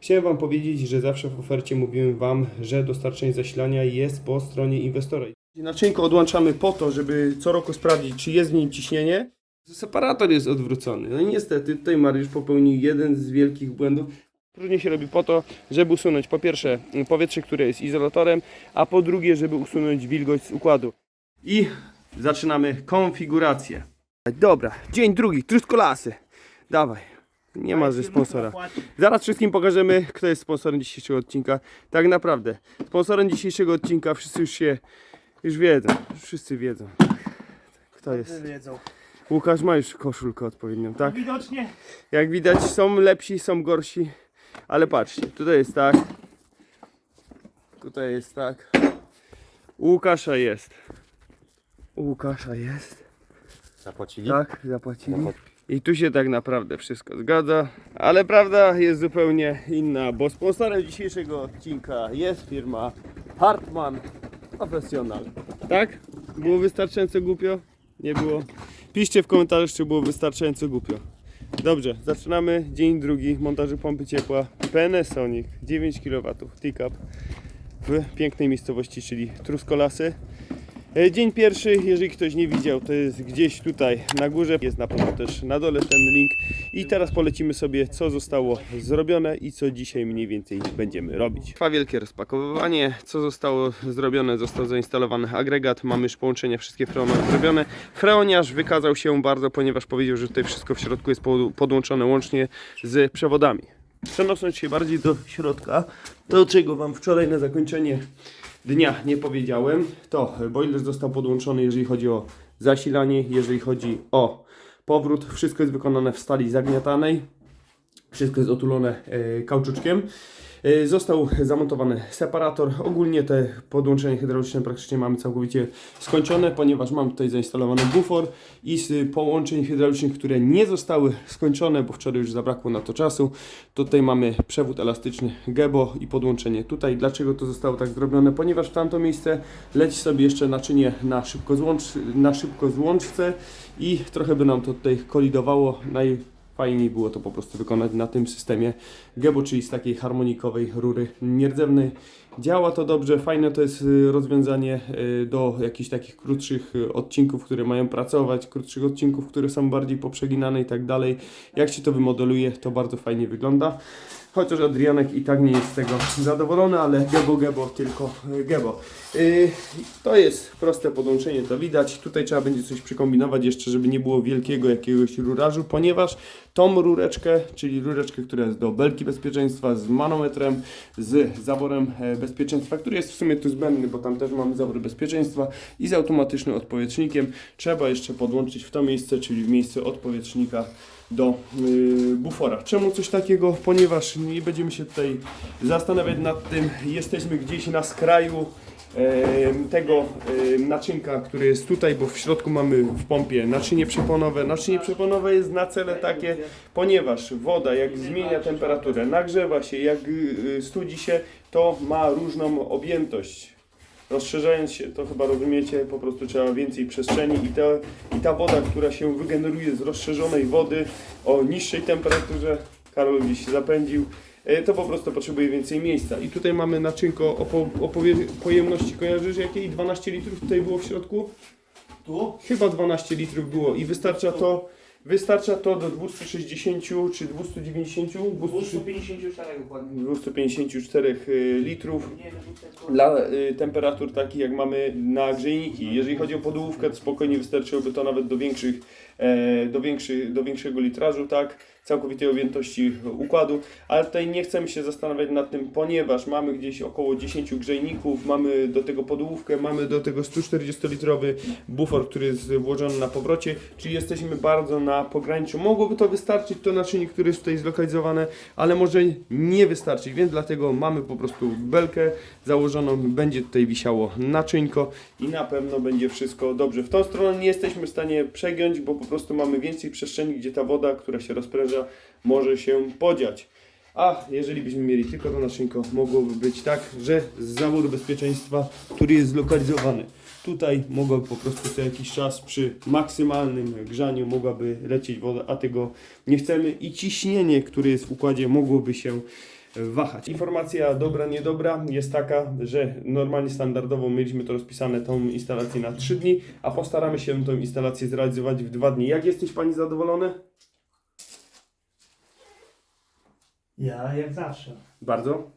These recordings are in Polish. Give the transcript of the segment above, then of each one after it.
Chciałem Wam powiedzieć, że zawsze w ofercie mówiłem Wam, że dostarczenie zasilania jest po stronie inwestora. Naczynko odłączamy po to, żeby co roku sprawdzić, czy jest w nim ciśnienie. Separator jest odwrócony. No i niestety tutaj Mariusz popełnił jeden z wielkich błędów. Różnie się robi po to, żeby usunąć po pierwsze powietrze, które jest izolatorem, a po drugie, żeby usunąć wilgoć z układu. I zaczynamy konfigurację. Dobra, dzień drugi, truskolasy. Dawaj, nie ma ze sponsora. Zaraz wszystkim pokażemy, kto jest sponsorem dzisiejszego odcinka. Tak naprawdę, sponsorem dzisiejszego odcinka wszyscy już się, już wiedzą, wszyscy wiedzą. Kto jest? wiedzą. Łukasz ma już koszulkę odpowiednią, tak? Widocznie Jak widać są lepsi, są gorsi, ale patrzcie, tutaj jest tak, tutaj jest tak, u Łukasza jest, u Łukasza jest, Zapłacili? tak, zapłacili i tu się tak naprawdę wszystko zgadza, ale prawda jest zupełnie inna, bo sponsorem dzisiejszego odcinka jest firma Hartman Professional, tak? Było wystarczająco głupio? Nie było? Piszcie w komentarzu, czy było wystarczająco głupio. Dobrze, zaczynamy dzień drugi montażu pompy ciepła Panasonic 9 kW T-Cup w pięknej miejscowości, czyli Truskolasy. E, Dzień pierwszy, jeżeli ktoś nie widział, to jest gdzieś tutaj na górze, jest na pewno też na dole ten link. I teraz polecimy sobie, co zostało zrobione i co dzisiaj mniej więcej będziemy robić. Trwa wielkie rozpakowywanie. Co zostało zrobione? Został zainstalowany agregat, mamy już połączenia wszystkie freonowe zrobione. Freoniarz wykazał się bardzo, ponieważ powiedział, że tutaj wszystko w środku jest pod- podłączone łącznie z przewodami. Przenosząc się bardziej do środka, to czego Wam wczoraj na zakończenie dnia nie powiedziałem, to boiler został podłączony, jeżeli chodzi o zasilanie, jeżeli chodzi o powrót. Wszystko jest wykonane w stali zagniatanej. Wszystko jest otulone e, kauczuczkiem. E, Został zamontowany separator. Ogólnie te podłączenie hydrauliczne praktycznie mamy całkowicie skończone, ponieważ mam tutaj zainstalowany bufor i z połączeń hydraulicznych, które nie zostały skończone, bo wczoraj już zabrakło na to czasu, tutaj mamy przewód elastyczny Gebo i podłączenie tutaj. Dlaczego to zostało tak zrobione? Ponieważ w tamto miejsce leci sobie jeszcze naczynie na szybko, złącz, na szybko złączce i trochę by nam to tutaj kolidowało. Naj, Fajniej było to po prostu wykonać na tym systemie Gebo, czyli z takiej harmonikowej rury nierdzewnej. Działa to dobrze, fajne to jest y, rozwiązanie y, do jakichś takich krótszych y, odcinków, które mają pracować, krótszych odcinków, które są bardziej poprzeginane i tak dalej. Jak się to wymodeluje, to bardzo fajnie wygląda. Chociaż Adrianek i tak nie jest z tego zadowolony, ale gebo, gebo, tylko y, gebo. Yy, to jest proste podłączenie, to widać. Tutaj trzeba będzie coś przykombinować jeszcze, żeby nie było wielkiego jakiegoś rurażu, ponieważ tą rureczkę, czyli rureczkę, która jest do belki bezpieczeństwa z manometrem, z zaworem e, bezpieczeństwa, który jest w sumie tu zbędny, bo tam też mamy zawór bezpieczeństwa i z automatycznym odpowietrznikiem trzeba jeszcze podłączyć w to miejsce, czyli w miejsce odpowietrznika do yy, bufora. Czemu coś takiego? Ponieważ nie będziemy się tutaj zastanawiać nad tym, jesteśmy gdzieś na skraju tego naczynka, który jest tutaj, bo w środku mamy w pompie naczynie przeponowe. Naczynie przeponowe jest na cele takie, ponieważ woda jak zmienia temperaturę, nagrzewa się, jak y, y, studzi się, to ma różną objętość. Rozszerzając się, to chyba rozumiecie, po prostu trzeba więcej przestrzeni i ta, i ta woda, która się wygeneruje z rozszerzonej wody o niższej temperaturze, Karol gdzieś się zapędził, e, to po prostu potrzebuje więcej miejsca. I tutaj mamy naczynko o, po, o pojemności, kojarzysz jakiej? 12 litrów tutaj było w środku? tu Chyba 12 litrów było i wystarcza to, wystarcza to do 260 czy 290, 200 254 dokładnie. 254 y, litrów dla y, temperatur takich jak mamy na grzejniki. Jeżeli chodzi o podłówkę, to spokojnie wystarczyłoby to nawet do większych, do, większych, do większego litrażu, tak? Całkowitej objętości układu, ale tutaj nie chcemy się zastanawiać nad tym, ponieważ mamy gdzieś około 10 grzejników, mamy do tego podłówkę, mamy do tego 140-litrowy bufor, który jest włożony na powrocie, czyli jesteśmy bardzo na pograniczu. Mogłoby to wystarczyć, to naczynie, które jest tutaj zlokalizowane, ale może nie wystarczyć, więc dlatego mamy po prostu belkę założoną, będzie tutaj wisiało naczyńko i na pewno będzie wszystko dobrze. W tą stronę nie jesteśmy w stanie przegiąć, bo po prostu mamy więcej przestrzeni, gdzie ta woda, która się rozpręża, może się podziać. A jeżeli byśmy mieli tylko to naczynko, mogłoby być tak, że z zawodu bezpieczeństwa, który jest zlokalizowany tutaj, mogłaby po prostu co jakiś czas przy maksymalnym grzaniu mogłaby lecieć woda, a tego nie chcemy i ciśnienie, które jest w układzie mogłoby się wahać. Informacja dobra, niedobra jest taka, że normalnie standardowo mieliśmy to rozpisane tą instalację na 3 dni, a postaramy się tą instalację zrealizować w 2 dni. Jak jesteś Pani zadowolony? Ja jak zawsze. Bardzo.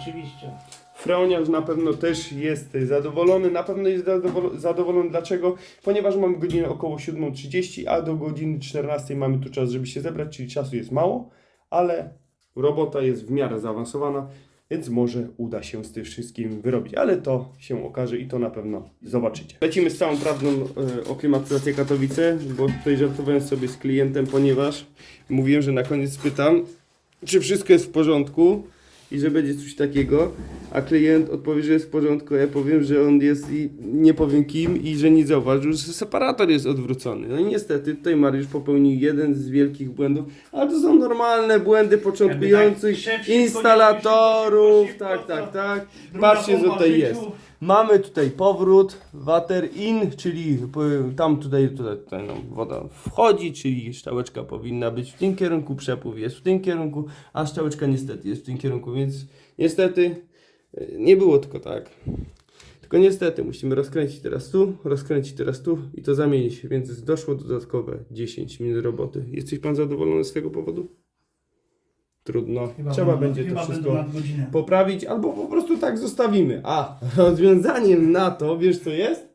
Oczywiście. Freoniarz na pewno też jest zadowolony. Na pewno jest zadowol- zadowolony. Dlaczego? Ponieważ mamy godzinę około 7.30, a do godziny 14 mamy tu czas, żeby się zebrać, czyli czasu jest mało, ale robota jest w miarę zaawansowana, więc może uda się z tym wszystkim wyrobić. Ale to się okaże i to na pewno zobaczycie. Lecimy z całą prawdą e, o klimatyzację Katowice, bo tutaj żartowałem sobie z klientem, ponieważ mówiłem, że na koniec spytam, czy wszystko jest w porządku i że będzie coś takiego, a klient odpowie, że jest w porządku, a ja powiem, że on jest i nie powiem kim i że nie zauważył, że separator jest odwrócony. No i niestety tutaj Mariusz popełnił jeden z wielkich błędów, ale to są normalne błędy początkujących Jakby tak szybko, instalatorów, szybko, tak, tak, tak. Druga Patrzcie co pompa w tutaj życiu. jest. Mamy tutaj powrót, water in, czyli p- tam tutaj, tutaj, tutaj no, woda wchodzi, czyli szczałeczka powinna być w tym kierunku, przepływ jest w tym kierunku, a szczałeczka niestety jest w tym kierunku, więc niestety y, nie było tylko tak. Tylko niestety musimy rozkręcić teraz tu, rozkręcić teraz tu i to zamienić, więc doszło dodatkowe 10 minut roboty. Jesteś pan zadowolony z tego powodu? Trudno. Chyba Trzeba będą- będzie to wszystko będą poprawić, albo po prostu tak zostawimy. A rozwiązaniem na to, wiesz co jest?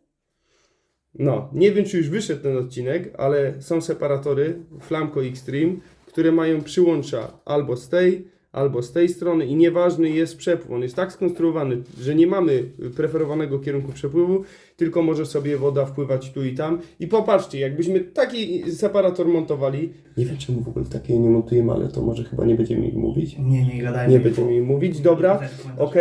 No, nie wiem czy już wyszedł ten odcinek, ale są separatory Flamco Extreme, które mają przyłącza albo z tej, albo z tej strony i nieważny jest przepływ. On jest tak skonstruowany, że nie mamy preferowanego kierunku przepływu, tylko może sobie woda wpływać tu i tam. I popatrzcie, jakbyśmy taki separator montowali, nie wiem czemu w ogóle takiego nie montujemy, ale to może chyba nie będziemy im mówić. Nie, nie gadajmy. Nie będziemy im mówić, dobra, Ok. ok.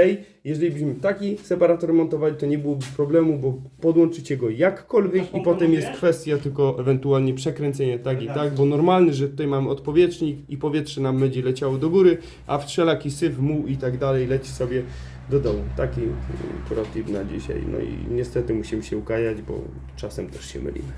Jeżeli byśmy taki separator montowali, to nie byłoby problemu, bo podłączycie go jakkolwiek i potem jest kwestia tylko ewentualnie przekręcenia tak i tak, bo normalny, że tutaj mamy odpowietrznik i powietrze nam będzie leciało do góry, a w wszelaki syf, muł i tak dalej leci sobie do dołu. Taki protip na dzisiaj. No i niestety musimy się ukajać, bo czasem też się mylimy.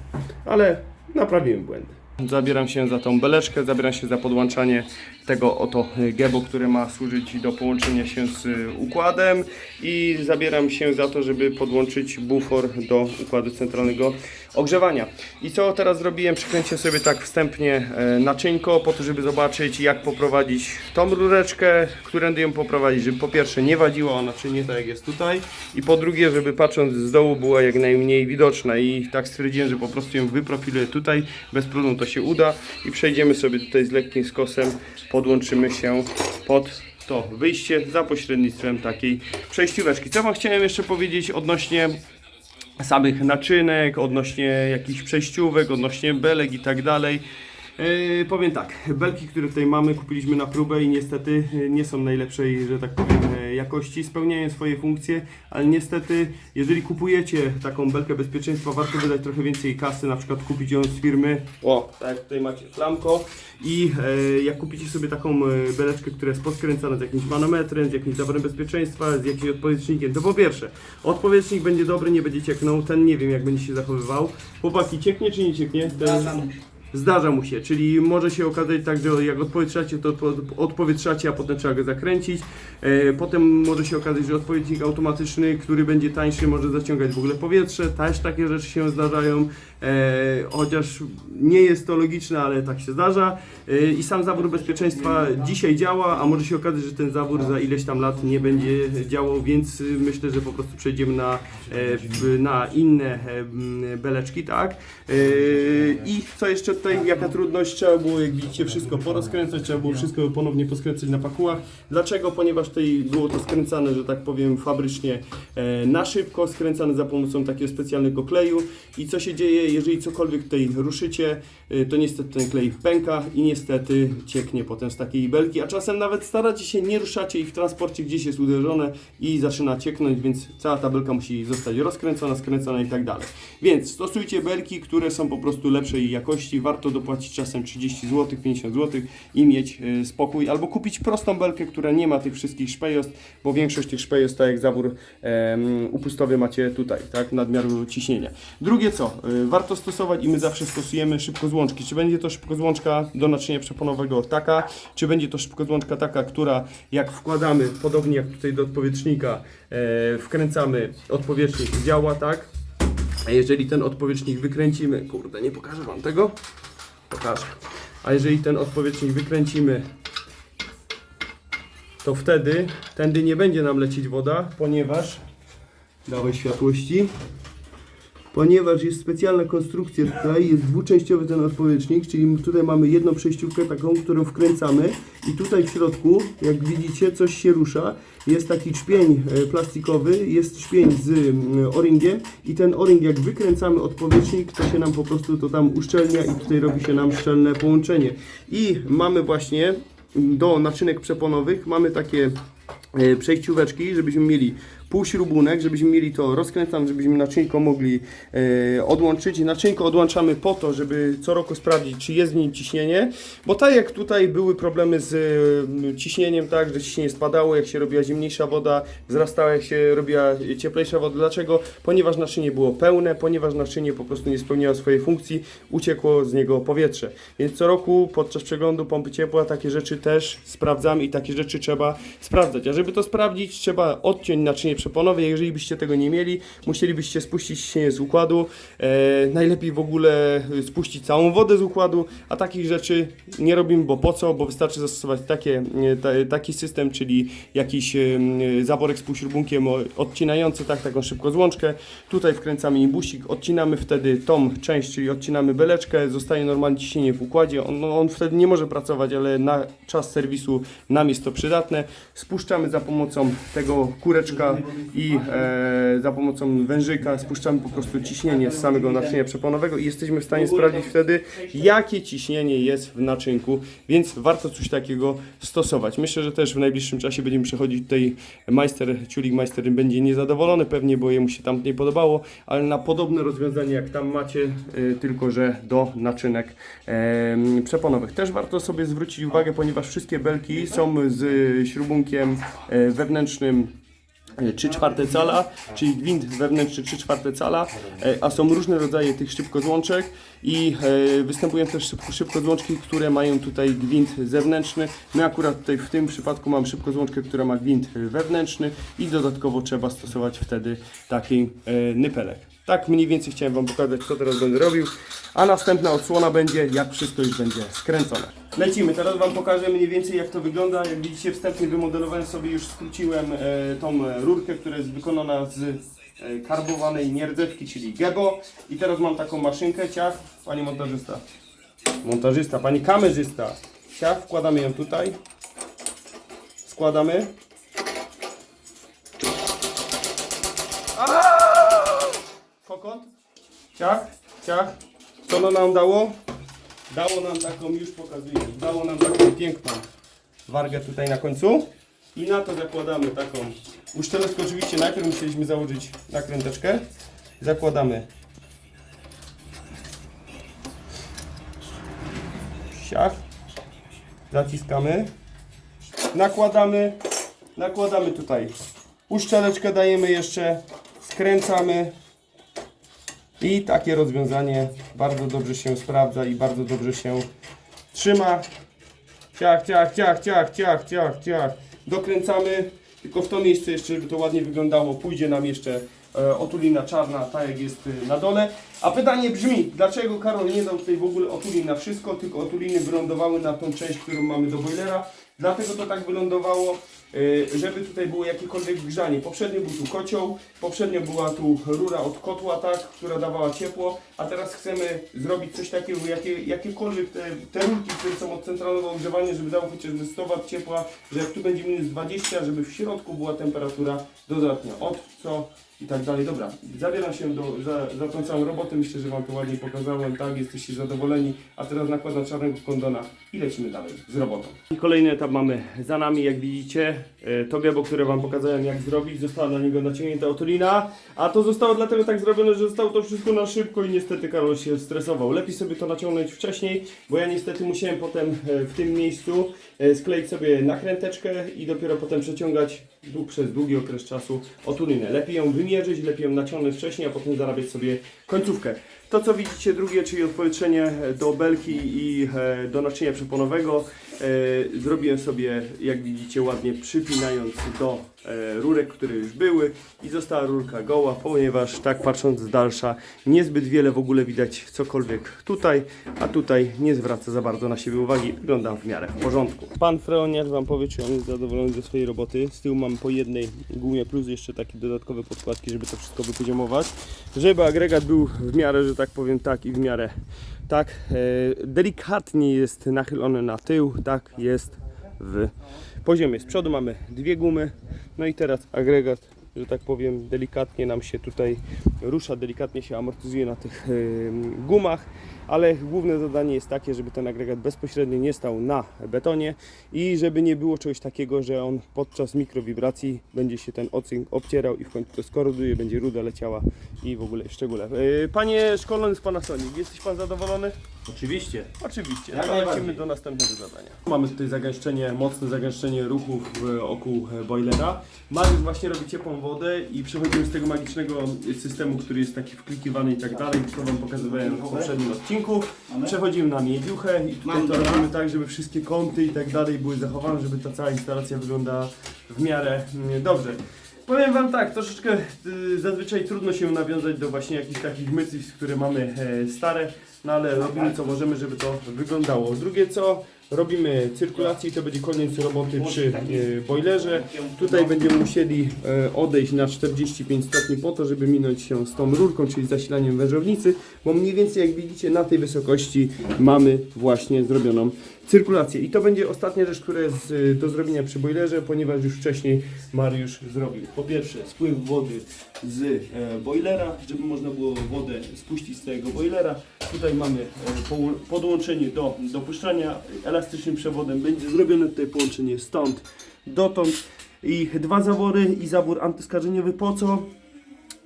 Ale naprawimy błędy. Zabieram się za tą beleczkę, zabieram się za podłączanie tego oto gebo, które ma służyć do połączenia się z y, układem. I zabieram się za to, żeby podłączyć bufor do układu centralnego ogrzewania. I co teraz zrobiłem? Przykręciłem sobie tak wstępnie e, naczynko po to, żeby zobaczyć jak poprowadzić tą rureczkę, którędy ją poprowadzić, żeby po pierwsze nie wadziła ona naczynie tak jak jest tutaj. I po drugie, żeby patrząc z dołu była jak najmniej widoczna. I tak stwierdziłem, że po prostu ją wyprofiluję tutaj, bez problemu to się uda. I przejdziemy sobie tutaj z lekkim skosem, podłączymy się pod to wyjście za pośrednictwem takiej przejścióweczki. Co Wam chciałem jeszcze powiedzieć odnośnie samych naczynek, odnośnie jakichś przejściówek, odnośnie belek i tak dalej. Yy, powiem tak, belki, które tutaj mamy, kupiliśmy na próbę i niestety yy, nie są najlepszej, że tak powiem, yy, jakości, spełniają swoje funkcje, ale niestety, jeżeli kupujecie taką belkę bezpieczeństwa, warto wydać trochę więcej kasy, na przykład kupić ją z firmy, o, tak jak tutaj macie flamko i yy, jak kupicie sobie taką yy, beleczkę, która jest poskręcana z jakimś manometrem, z jakimś zaworem bezpieczeństwa, z jakimś odpowietrznikiem, to po pierwsze, odpowietrznik będzie dobry, nie będzie cieknął, ten nie wiem jak będzie się zachowywał. Chłopaki, cieknie czy nie cieknie? Ten... Zdarza mu się. Czyli może się okazać tak, że jak odpowietrzacie, to odpo- odpowietrzacie, a potem trzeba go zakręcić. E, potem może się okazać, że odpowiednik automatyczny, który będzie tańszy, może zaciągać w ogóle powietrze. Też takie rzeczy się zdarzają, e, chociaż nie jest to logiczne, ale tak się zdarza. E, I sam zawór bezpieczeństwa dzisiaj działa, a może się okazać, że ten zawór za ileś tam lat nie będzie działał, więc myślę, że po prostu przejdziemy na, e, na inne beleczki, tak? I co jeszcze tutaj, jaka trudność? Trzeba było, jak widzicie, wszystko porozkręcać, trzeba było wszystko ponownie poskręcać na pakułach. Dlaczego? Ponieważ tutaj było to skręcane, że tak powiem, fabrycznie na szybko, skręcane za pomocą takiego specjalnego kleju. I co się dzieje, jeżeli cokolwiek tutaj ruszycie, e, to niestety ten klej pęka i niestety cieknie potem z takiej belki, a czasem nawet staracie się, nie ruszacie i w transporcie gdzieś jest uderzone i zaczyna cieknąć, więc cała ta belka musi zostać rozkręcona, skręcona i tak dalej. Więc stosujcie belki, które są po prostu lepszej jakości, warto dopłacić czasem 30 zł, 50 zł i mieć e, spokój, albo kupić prostą belkę, która nie ma tych wszystkich szpejost, bo większość tych szpejost, tak jak zawór em, upustowy macie tutaj, tak, nadmiaru ciśnienia. Drugie co, e, warto warto stosować i my zawsze stosujemy szybkozłączki. Czy będzie to szybkozłączka do naczynia przeponowego taka, czy będzie to szybkozłączka taka, która jak wkładamy, podobnie jak tutaj do odpowietrznika, e, wkręcamy odpowietrznik działa, tak? A jeżeli ten odpowietrznik wykręcimy, kurde, nie pokażę Wam tego? Pokażę. A jeżeli ten odpowietrznik wykręcimy, to wtedy tędy nie będzie nam lecieć woda, ponieważ dałeś światłości. Ponieważ jest specjalna konstrukcja tutaj, jest dwuczęściowy ten odpowietrznik, czyli tutaj mamy jedną przejściówkę taką, którą wkręcamy i tutaj w środku, jak widzicie, coś się rusza. Jest taki czpień e, plastikowy, jest czpień z mm, o-ringiem i ten o-ring jak wykręcamy odpowietrznik, to się nam po prostu to tam uszczelnia i tutaj robi się nam szczelne połączenie. I mamy właśnie do naczynek przeponowych, mamy takie e, przejścióweczki, żebyśmy mieli półśrubunek, żebyśmy mieli to rozkręcane, żebyśmy naczynko mogli e, odłączyć. Naczynko odłączamy po to, żeby co roku sprawdzić, czy jest w nim ciśnienie, bo tak jak tutaj były problemy z e, ciśnieniem, tak, że ciśnienie spadało, jak się robiła zimniejsza woda, wzrastała, jak się robiła cieplejsza woda. Dlaczego? Ponieważ naczynie było pełne, ponieważ naczynie po prostu nie spełniało swojej funkcji, uciekło z niego powietrze. Więc co roku podczas przeglądu pompy ciepła takie rzeczy też sprawdzamy i takie rzeczy trzeba sprawdzać. A żeby to sprawdzić, trzeba odciąć naczynie przeponowe. Jeżeli byście tego nie mieli, musielibyście spuścić ciśnienie z układu. E, najlepiej w ogóle spuścić całą wodę z układu, a takich rzeczy nie robimy, bo po co? Bo wystarczy zastosować takie, e, ta, taki system, czyli jakiś e, zaworek z półśrubunkiem odcinający, tak, taką szybkozłączkę. Tutaj wkręcamy imbusik, odcinamy wtedy tą część, czyli odcinamy beleczkę, zostaje normalnie ciśnienie w układzie. On, no, on wtedy nie może pracować, ale na czas serwisu nam jest to przydatne. Spuszczamy za pomocą tego kureczka i e, za pomocą wężyka spuszczamy po prostu ciśnienie z samego naczynia przeponowego i jesteśmy w stanie sprawdzić wtedy, jakie ciśnienie jest w naczynku, więc warto coś takiego stosować. Myślę, że też w najbliższym czasie będziemy przechodzić tutaj majster, ciulik majster będzie niezadowolony pewnie, bo jemu się tam nie podobało, ale na podobne rozwiązanie jak tam macie, y, tylko że do naczynek em, przeponowych. Też warto sobie zwrócić uwagę, ponieważ wszystkie belki są z śrubunkiem e, wewnętrznym 3 czwarte cala, czyli gwint wewnętrzny 3 czwarte cala, e, a są różne rodzaje tych szybkozłączek i e, występują też szybko, szybkozłączki, które mają tutaj gwint zewnętrzny. My akurat tutaj w tym przypadku mam szybkozłączkę, która ma gwint wewnętrzny i dodatkowo trzeba stosować wtedy taki e, nypelek. Tak mniej więcej chciałem Wam pokazać, co teraz będę robił, a następna odsłona będzie, jak wszystko już będzie skręcone. Lecimy, teraz Wam pokażę mniej więcej jak to wygląda. Jak widzicie wstępnie wymodelowałem sobie, już skróciłem e, tą rurkę, która jest wykonana z e, karbowanej nierdzewki, czyli gebo. I teraz mam taką maszynkę, ciach, Panie montażysta. Montażysta, Pani kamerzysta. Ciach, wkładamy ją tutaj. Składamy. Kokot. Ciach, ciach. Co ono nam dało? Dało nam taką, już pokazuję, dało nam taką piękną wargę tutaj na końcu. I na to zakładamy taką uszczeleczkę. Oczywiście najpierw musieliśmy założyć nakręteczkę. Zakładamy siach. Zaciskamy. Nakładamy. Nakładamy tutaj uszczeleczkę, dajemy jeszcze. Skręcamy. I takie rozwiązanie bardzo dobrze się sprawdza i bardzo dobrze się trzyma. Ciach, ciach, ciach, ciach, ciach, ciach, ciach. Dokręcamy, tylko w to miejsce jeszcze, żeby to ładnie wyglądało, pójdzie nam jeszcze e, otulina czarna, tak jak jest e, na dole. A pytanie brzmi, dlaczego Karol nie dał tutaj w ogóle otulin na wszystko, tylko otuliny wylądowały na tą część, którą mamy do boilera. Dlatego to tak wylądowało, żeby tutaj było jakiekolwiek grzanie. Poprzednio był tu kocioł, poprzednio była tu rura od kotła, tak, która dawała ciepło, a teraz chcemy zrobić coś takiego, jakie, jakiekolwiek te, te rurki, które są od centralnego ogrzewania, żeby dało chociażby 100 W ciepła, że jak tu będzie minus 20, żeby w środku była temperatura dodatnia. Od co i tak dalej. Dobra, zabieram się do, za, za tą całą robotę. Myślę, że Wam to ładnie pokazałem. Tak, jesteście zadowoleni. A teraz nakładam czarnego kondona i lecimy dalej z robotą. I kolejny etap mamy za nami, jak widzicie. E, To gebo, które Wam pokazałem, jak zrobić, została na niego naciągnięta otulina. A to zostało dlatego tak zrobione, że zostało to wszystko na szybko i niestety Karol się stresował. Lepiej sobie to naciągnąć wcześniej, bo ja niestety musiałem potem e, w tym miejscu e, skleić sobie nakręteczkę i dopiero potem przeciągać przez długi okres czasu otulinę. Lepiej ją wymienić mierzyć, lepiej ją naciągnąć wcześniej, a potem zarabiać sobie końcówkę. To co widzicie drugie, czyli odpowietrzenie do belki i e, do naczynia przeponowego, zrobiłem sobie, jak widzicie, ładnie przypinając do e, rurek, które już były i została rurka goła, ponieważ tak patrząc z dalsza niezbyt wiele w ogóle widać cokolwiek tutaj, a tutaj nie zwraca za bardzo na siebie uwagi, wygląda w miarę w porządku. Pan Freoniarz Wam powie, czy on jest zadowolony ze swojej roboty. Z tyłu mam po jednej gumie plus jeszcze takie dodatkowe podkładki, żeby to wszystko wypoziomować, żeby agregat był w miarę, że tak powiem, tak i w miarę tak. E, delikatnie jest nachylony na tył, tak jest w poziomie. Z przodu mamy dwie gumy, no i teraz agregat, że tak powiem, delikatnie nam się tutaj rusza, delikatnie się amortyzuje na tych gumach, ale główne zadanie jest takie, żeby ten agregat bezpośrednio nie stał na betonie i żeby nie było czegoś takiego, że on podczas mikrowibracji będzie się ten ocynk obcierał i w końcu to skoroduje, będzie ruda leciała i w ogóle szczególe. E, Panie szkolony z Panasonic, jesteś Pan zadowolony? Oczywiście. Oczywiście, Jak to lecimy do następnego zadania. Mamy tutaj zagęszczenie, mocne zagęszczenie ruchów wokół e, boilera. Mariusz właśnie robi ciepłą wodę i przechodzimy z tego magicznego systemu, który jest taki wklikiwany i tak dalej, co Wam pokazywałem w poprzednim odcinku. Przechodzimy na miedziuchę i tutaj Mam to to. robimy tak, żeby wszystkie kąty i tak dalej były zachowane, żeby ta cała instalacja wyglądała w miarę mm, dobrze. Powiem Wam tak, troszeczkę y, zazwyczaj trudno się nawiązać do właśnie jakichś takich mycis, które mamy e, stare, no ale robimy co możemy, żeby to wyglądało. Drugie co, robimy cyrkulację i to będzie koniec roboty przy e, boilerze. Tutaj będziemy musieli e, odejść na 45 stopni po to, żeby minąć się z tą rurką, czyli zasilaniem wężownicy, bo mniej więcej jak widzicie na tej wysokości mamy właśnie zrobioną cyrkulację. I to będzie ostatnia rzecz, która jest y, do zrobienia przy boilerze, ponieważ już wcześniej Mariusz zrobił. Po pierwsze spływ wody z e, boilera, żeby można było wodę spuścić z tego boilera. Tutaj mamy e, podłączenie do dopuszczania elastycznym przewodem. Będzie zrobione tutaj połączenie stąd dotąd i dwa zawory i zawór antyskarżeniowy. Po co?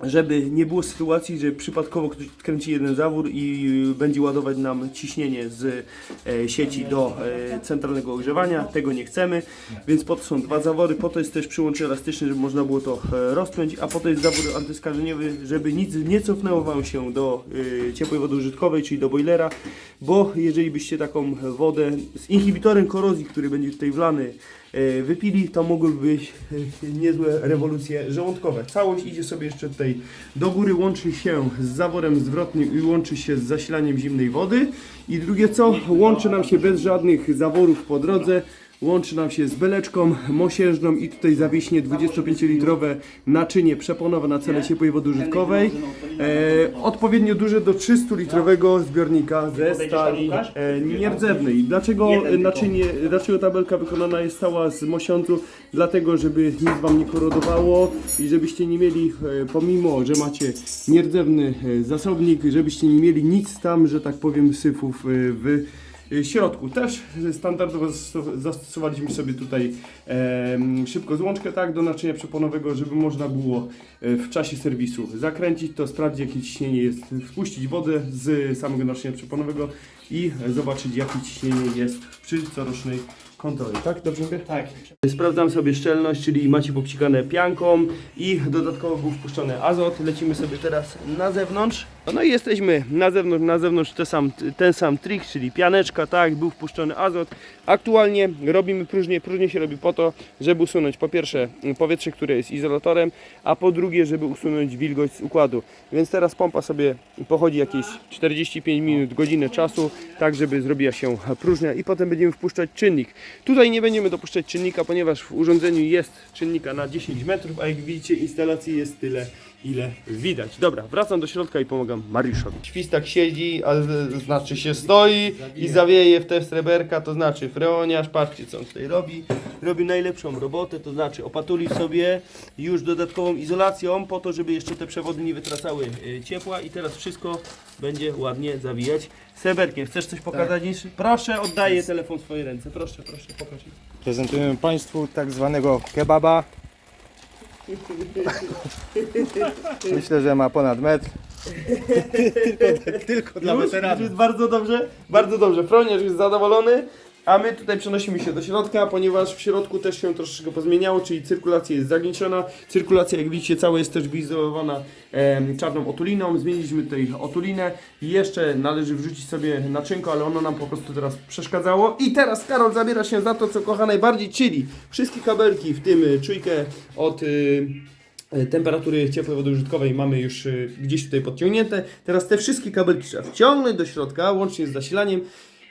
Żeby nie było sytuacji, że przypadkowo ktoś kręci jeden zawór i będzie ładować nam ciśnienie z e, sieci do e, centralnego ogrzewania. Tego nie chcemy, więc po to są dwa zawory. Po to jest też przyłącze elastyczne, żeby można było to e, rozpiąć, a po to jest zawór antyskarżeniowy, żeby nic nie cofnęło Wam się do e, ciepłej wody użytkowej, czyli do boilera, bo jeżeli byście taką wodę z inhibitorem korozji, który będzie tutaj wlany, wypili, to mogłyby być e, niezłe rewolucje żołądkowe. Całość idzie sobie jeszcze tutaj do góry, łączy się z zaworem zwrotnym i łączy się z zasilaniem zimnej wody. I drugie co, łączy nam się bez żadnych zaworów po drodze. Łączy nam się z beleczką mosiężną i tutaj zawiśnie 25-litrowe naczynie przeponowe na cele ciepłej wody użytkowej. E, odpowiednio duże do 300-litrowego zbiornika ze stali e, nierdzewnej. Dlaczego naczynie, dlaczego tabelka wykonana jest cała z mosiądzu? Dlatego, żeby nic Wam nie korodowało i żebyście nie mieli, e, pomimo, że macie nierdzewny e, zasobnik, żebyście nie mieli nic tam, że tak powiem, syfów e, w środku. Też standardowo zasto- zastosowaliśmy sobie tutaj szybko złączkę tak do naczynia przeponowego, żeby można było e, w czasie serwisu zakręcić to, sprawdzić jakie ciśnienie jest, wpuścić wodę z samego naczynia przeponowego i zobaczyć jakie ciśnienie jest przy corocznej kontroli. Tak? Dobrze mówię? Tak. Sprawdzam sobie szczelność, czyli macie popcikane pianką i dodatkowo był wpuszczony azot. Lecimy sobie teraz na zewnątrz. No i jesteśmy na zewnątrz, na zewnątrz ten sam, ten sam trik, czyli pianeczka, tak, był wpuszczony azot. Aktualnie robimy próżnię, próżnię się robi po to, żeby usunąć po pierwsze powietrze, które jest izolatorem, a po drugie, żeby usunąć wilgoć z układu. Więc teraz pompa sobie pochodzi jakieś 45 minut, godzinę czasu, tak żeby zrobiła się próżnia i potem będziemy wpuszczać czynnik. Tutaj nie będziemy dopuszczać czynnika, ponieważ w urządzeniu jest czynnika na 10 metrów, a jak widzicie instalacji jest tyle, ile widać. Dobra, wracam do środka i pomagam Mariuszowi. Świstak siedzi, a z- znaczy się stoi i zawieje w te sreberka, to znaczy freoniarz, patrzcie co on tutaj robi. Robi najlepszą robotę, to znaczy opatuli sobie już dodatkową izolacją po to, żeby jeszcze te przewody nie wytracały y, ciepła i teraz wszystko będzie ładnie zawijać sreberkiem. Chcesz coś pokazać? niż- Proszę, oddaję telefon w swoje ręce. Proszę, proszę, pokaż. Prezentujemy Państwu tak zwanego kebaba. Myślę, że ma ponad metr. tylko, tylko dla Już, weteranów. już jest bardzo dobrze, bardzo dobrze. Froniarz jest zadowolony. A my tutaj przenosimy się do środka, ponieważ w środku też się troszeczkę pozmieniało, czyli cyrkulacja jest zagęszczona. Cyrkulacja, jak widzicie, cała jest też wyizolowana em, czarną otuliną. Zmieniliśmy tutaj otulinę jeszcze należy wrzucić sobie naczynko, ale ono nam po prostu teraz przeszkadzało. I teraz Karol zabiera się za to, co kocha najbardziej, czyli wszystkie kabelki, w tym y, czujkę od... Y, e, temperatury ciepłej wody użytkowej mamy już y, gdzieś tutaj podciągnięte. Teraz te wszystkie kabelki trzeba wciągnąć do środka, łącznie z zasilaniem,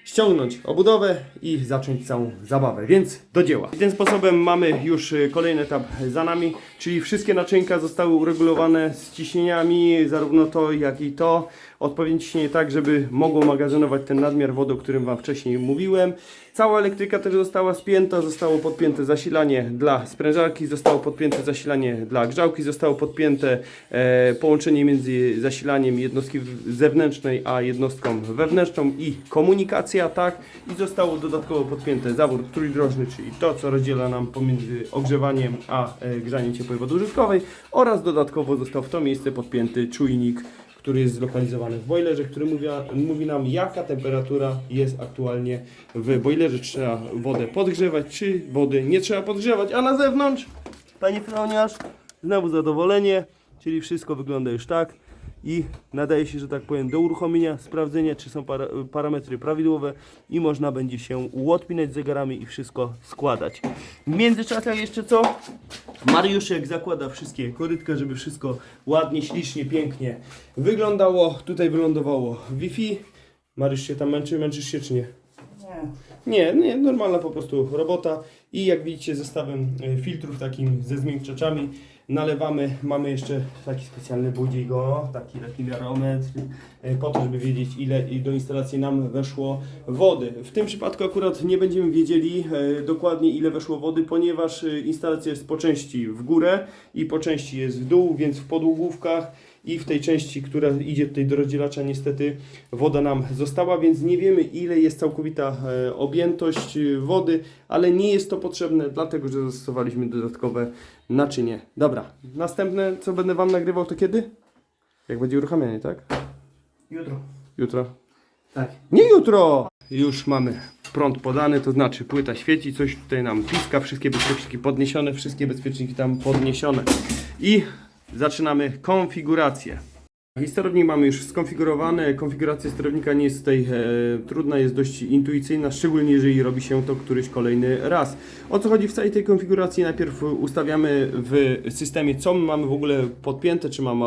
ściągnąć obudowę i zacząć całą zabawę, więc do dzieła. I tym sposobem mamy już y, kolejny etap za nami, czyli wszystkie naczynka zostały uregulowane z ciśnieniami, zarówno to jak i to. Odpowiednie ciśnienie tak, żeby mogło magazynować ten nadmiar wody, o którym Wam wcześniej mówiłem. Cała elektryka też została spięta, zostało podpięte zasilanie dla sprężarki, zostało podpięte zasilanie dla grzałki, zostało podpięte e, połączenie między zasilaniem jednostki zewnętrznej a jednostką wewnętrzną i komunikacja, tak? I zostało dodatkowo podpięte zawór trójdrożny, czyli to, co rozdziela nam pomiędzy ogrzewaniem a e, grzaniem ciepłej wody użytkowej oraz dodatkowo został w to miejsce podpięty czujnik który jest zlokalizowany w boilerze, który mówi, mówi nam jaka temperatura jest aktualnie w boilerze. Trzeba wodę podgrzewać, czy wody nie trzeba podgrzewać. A na zewnątrz, panie Froniarz, znowu zadowolenie, czyli wszystko wygląda już tak i nadaje się, że tak powiem, do uruchomienia, sprawdzenia, czy są para, parametry prawidłowe i można będzie się uodpinać zegarami i wszystko składać. W międzyczasie jeszcze co? Mariuszek zakłada wszystkie korytka, żeby wszystko ładnie, ślicznie, pięknie wyglądało. Tutaj wylądowało Wi-Fi. Mariusz się tam męczy, męczysz się czy nie? Nie, nie, normalna po prostu robota i jak widzicie zestawem e, filtrów takim ze zmiękczaczami nalewamy, mamy jeszcze taki specjalny budzik, o, taki miarometr e, po to, żeby wiedzieć ile do instalacji nam weszło wody. W tym przypadku akurat nie będziemy wiedzieli e, dokładnie ile weszło wody, ponieważ e, instalacja jest po części w górę i po części jest w dół, więc w podłogówkach i w tej części, która idzie tutaj do rozdzielacza, niestety woda nam została, więc nie wiemy ile jest całkowita e, objętość e, wody, ale nie jest to potrzebne, dlatego że zastosowaliśmy dodatkowe naczynie. Dobra, następne co będę Wam nagrywał to kiedy? Jak będzie uruchamianie, tak? Jutro. Jutro. Tak. Nie jutro! Już mamy prąd podany, to znaczy płyta świeci, coś tutaj nam piska, wszystkie bezpieczniki podniesione, wszystkie bezpieczniki tam podniesione. I zaczynamy konfigurację. Sterownik mamy już skonfigurowany. Konfiguracja sterownika nie jest tutaj e, trudna, jest dość intuicyjna, szczególnie jeżeli robi się to któryś kolejny raz. O co chodzi w całej tej konfiguracji? Najpierw ustawiamy w systemie, co my mamy w ogóle podpięte, czy mamy,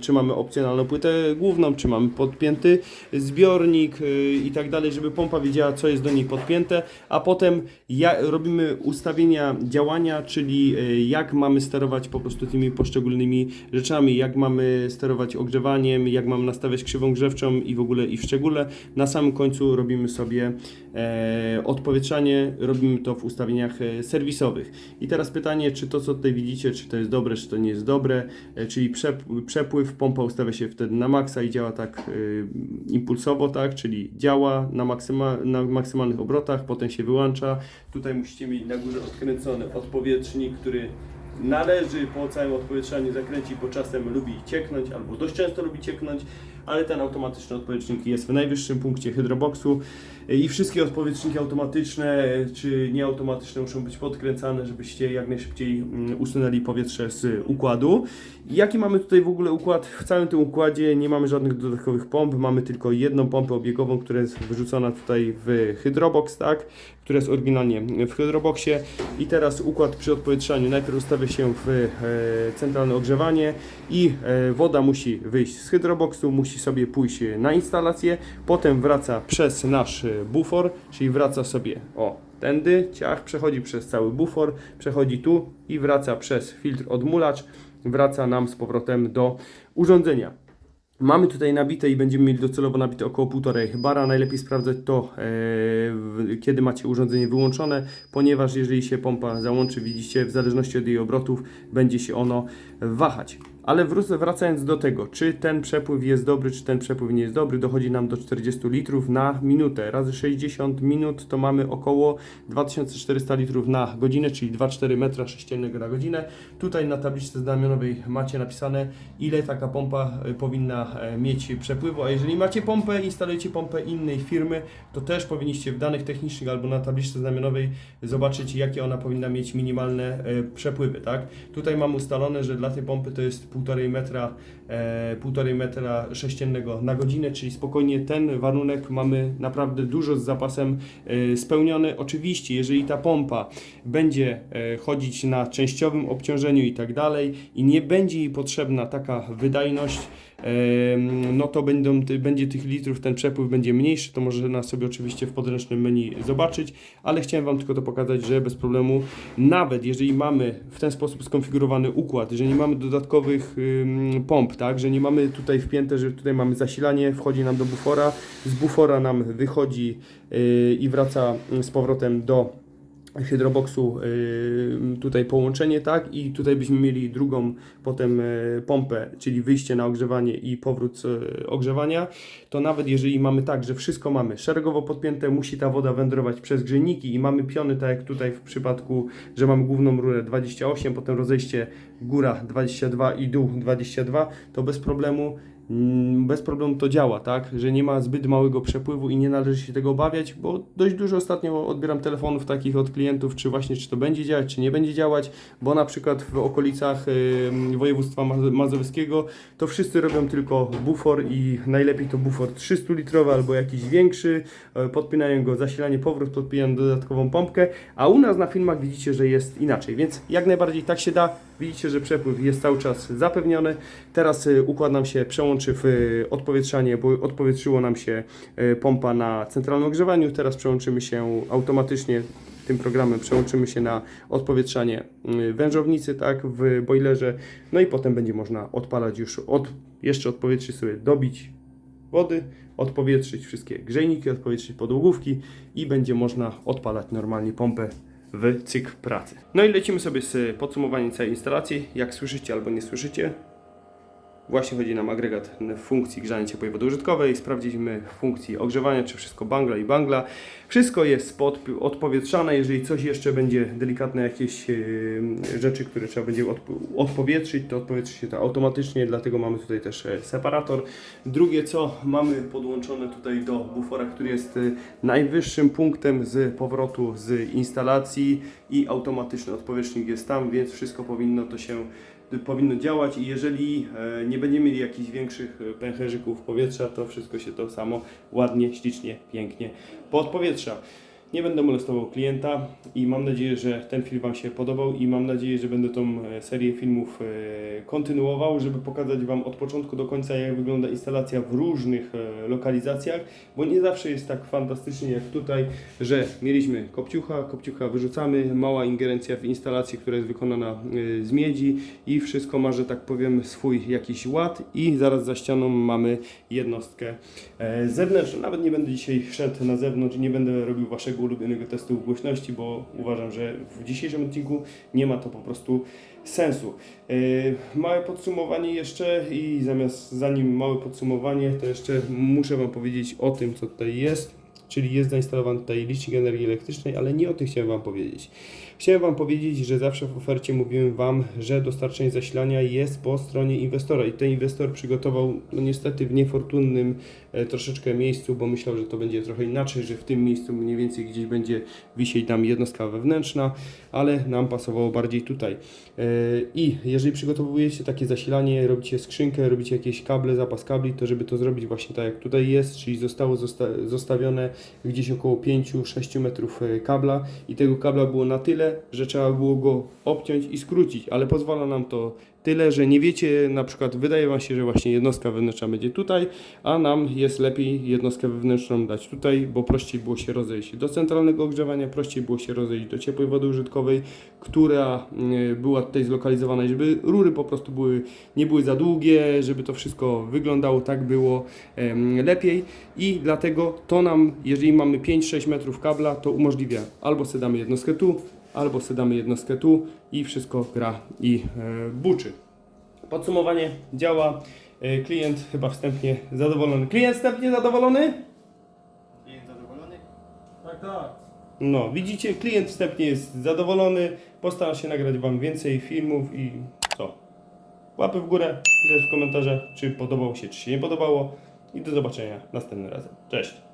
czy mamy opcjonalną płytę główną, czy mamy podpięty zbiornik y, i tak dalej, żeby pompa wiedziała, co jest do niej podpięte, a potem ja, robimy ustawienia działania, czyli y, jak mamy sterować po prostu tymi poszczególnymi rzeczami, jak mamy sterować ogrzewaniem, jak mamy nastawiać krzywą grzewczą i w ogóle i w szczególe. Na samym końcu robimy sobie e, odpowietrzanie, robimy to w ustawieniach e, serwisowych. I teraz pytanie, czy to co tutaj widzicie, czy to jest dobre, czy to nie jest dobre, e, czyli przep- przepływ, pompa ustawia się wtedy na maksa i działa tak e, impulsowo, tak, czyli działa na, maksyma- na maksymalnych obrotach, potem się wyłącza. Tutaj musicie mieć na górze odkręcony odpowietrznik, który należy po całym odpowietrzaniu zakręcić, bo czasem lubi cieknąć, albo dość często lubi cieknąć, ale ten automatyczny odpowietrznik jest w najwyższym punkcie hydroboxu i wszystkie odpowietrzniki automatyczne czy nieautomatyczne muszą być podkręcane, żebyście jak najszybciej mm, usunęli powietrze z układu. Jaki mamy tutaj w ogóle układ? W całym tym układzie nie mamy żadnych dodatkowych pomp, mamy tylko jedną pompę obiegową, która jest wyrzucona tutaj w hydrobox, tak? Która jest oryginalnie w hydroboxie. I teraz układ przy odpowietrzaniu. Najpierw ustawia się w e, centralne ogrzewanie i e, woda musi wyjść z hydroboxu, musi sobie pójść na instalację, potem wraca przez nasz bufor, czyli wraca sobie o tędy, ciach, przechodzi przez cały bufor, przechodzi tu i wraca przez filtr odmulacz, wraca nam z powrotem do urządzenia. Mamy tutaj nabite i będziemy mieli docelowo nabite około 1,5 bara. Najlepiej sprawdzać to, e, kiedy macie urządzenie wyłączone, ponieważ jeżeli się pompa załączy, widzicie, w zależności od jej obrotów, będzie się ono wahać. Ale wracając do tego, czy ten przepływ jest dobry, czy ten przepływ nie jest dobry, dochodzi nam do 40 litrów na minutę. Razy 60 minut to mamy około 2400 litrów na godzinę, czyli 2,4 metra sześciennego na godzinę. Tutaj na tabliczce znamionowej macie napisane, ile taka pompa y, powinna e, mieć przepływu, a jeżeli macie pompę, instalujecie pompę innej firmy, to też powinniście w danych technicznych albo na tabliczce znamionowej zobaczyć, jakie ona powinna mieć minimalne e, przepływy, tak? Tutaj mam ustalone, że dla tej pompy to jest 1,5 metra, e, 1,5 metra sześciennego na godzinę, czyli spokojnie ten warunek mamy naprawdę dużo z zapasem e, spełniony. Oczywiście, jeżeli ta pompa będzie e, chodzić na częściowym obciążeniu i tak dalej i nie będzie jej potrzebna taka wydajność, no to będą, będzie tych litrów, ten przepływ będzie mniejszy, to można sobie oczywiście w podręcznym menu zobaczyć, ale chciałem Wam tylko to pokazać, że bez problemu, nawet jeżeli mamy w ten sposób skonfigurowany układ, że nie mamy dodatkowych pomp, tak, że nie mamy tutaj wpięte, że tutaj mamy zasilanie, wchodzi nam do bufora, z bufora nam wychodzi yy, i wraca z powrotem do hydroboxu y, tutaj połączenie, tak? I tutaj byśmy mieli drugą potem y, pompę, czyli wyjście na ogrzewanie i powrót y, ogrzewania, to nawet jeżeli mamy tak, że wszystko mamy szeregowo podpięte, musi ta woda wędrować przez grzejniki i mamy piony, tak jak tutaj w przypadku, że mamy główną rurę 28, potem rozejście góra 22 i dół 22, to bez problemu bez problemu to działa, tak? Że nie ma zbyt małego przepływu i nie należy się tego obawiać, bo dość dużo ostatnio odbieram telefonów takich od klientów, czy właśnie czy to będzie działać, czy nie będzie działać, bo na przykład w okolicach województwa Maz- mazowieckiego to wszyscy robią tylko bufor i najlepiej to bufor 300 litrowy albo jakiś większy, e, podpinają go zasilanie, powrót, podpinają dodatkową pompkę, a u nas na filmach widzicie, że jest inaczej, więc jak najbardziej tak się da. Widzicie, że przepływ jest cały czas zapewniony. Teraz y, układ nam się przełączy w y, odpowietrzanie, bo odpowietrzyło nam się y, pompa na centralnym ogrzewaniu. Teraz przełączymy się automatycznie tym programem przełączymy się na odpowietrzanie wężownicy, tak, w boilerze. No i potem będzie można odpalać już od, jeszcze odpowietrzyć sobie, dobić wody, odpowietrzyć wszystkie grzejniki, odpowietrzyć podłogówki i będzie można odpalać normalnie pompę w cykl pracy. No i lecimy sobie z podsumowaniem całej instalacji. Jak słyszycie albo nie słyszycie, Właśnie chodzi nam agregat funkcji grzania ciepłej wody użytkowej. Sprawdziliśmy funkcji ogrzewania, czy wszystko bangla i bangla. Wszystko jest pod, odpowietrzane. Jeżeli coś jeszcze będzie delikatne, jakieś yy, rzeczy, które trzeba będzie odp- odpowietrzyć, to odpowietrzy się to automatycznie, dlatego mamy tutaj też e, separator. Drugie co, mamy podłączone tutaj do bufora, który jest e, najwyższym punktem z powrotu z instalacji i automatyczny odpowietrznik jest tam, więc wszystko powinno to się powinno działać i jeżeli e, nie będziemy mieli jakichś większych e, pęcherzyków powietrza, to wszystko się to samo ładnie, ślicznie, pięknie podpowietrza. Nie będę molestował klienta i mam nadzieję, że ten film Wam się podobał i mam nadzieję, że będę tą e, serię filmów e, kontynuował, żeby pokazać Wam od początku do końca, jak wygląda instalacja w różnych e, lokalizacjach, bo nie zawsze jest tak fantastycznie jak tutaj, że mieliśmy kopciucha, kopciucha wyrzucamy, mała ingerencja w instalację, która jest wykonana z miedzi i wszystko ma, że tak powiem, swój jakiś ład i zaraz za ścianą mamy jednostkę zewnętrzną. Nawet nie będę dzisiaj szedł na zewnątrz nie będę robił Waszego ulubionego testu głośności, bo uważam, że w dzisiejszym odcinku nie ma to po prostu sensu. E, Małe podsumowanie jeszcze i zamiast zanim małe podsumowanie, to jeszcze muszę Wam powiedzieć o tym, co tutaj jest. Czyli jest zainstalowany tutaj licznik energii elektrycznej, ale nie o tym chciałem Wam powiedzieć. Chciałem Wam powiedzieć, że zawsze w ofercie mówiłem Wam, że dostarczenie zasilania jest po stronie inwestora i ten inwestor przygotował, no niestety w niefortunnym e, troszeczkę miejscu, bo myślał, że to będzie trochę inaczej, że w tym miejscu mniej więcej gdzieś będzie wisieć nam jednostka wewnętrzna, ale nam pasowało bardziej tutaj. E, I jeżeli przygotowujecie takie zasilanie, robicie skrzynkę, robicie jakieś kable, zapas kabli, to żeby to zrobić właśnie tak jak tutaj jest, czyli zostało zosta- zostawione gdzieś około 5-6 metrów e, kabla. I tego kabla było na tyle, że trzeba było go obciąć i skrócić, ale pozwala nam to tyle, że nie wiecie, na przykład wydaje Wam się, że właśnie jednostka wewnętrzna będzie tutaj, a nam jest lepiej jednostkę wewnętrzną dać tutaj, bo prościej było się rozejść do centralnego ogrzewania, prościej było się rozejść do ciepłej wody użytkowej, która y, była tutaj zlokalizowana, żeby rury po prostu były, nie były za długie, żeby to wszystko wyglądało tak było lepiej. I dlatego to nam, jeżeli mamy 5-6 metrów kabla, to umożliwia albo sobie damy jednostkę tu, albo sobie damy jednostkę tu i wszystko gra i e, buczy. Podsumowanie działa. Y, Klient chyba wstępnie zadowolony. Klient wstępnie zadowolony? Klient zadowolony? Tak, tak. No, widzicie, klient wstępnie jest zadowolony. Postaram się nagrać Wam więcej filmów i co? Łapy w górę, pisać w komentarzach, czy podobało się, czy się nie podobało. I do zobaczenia następnym razem. Cześć!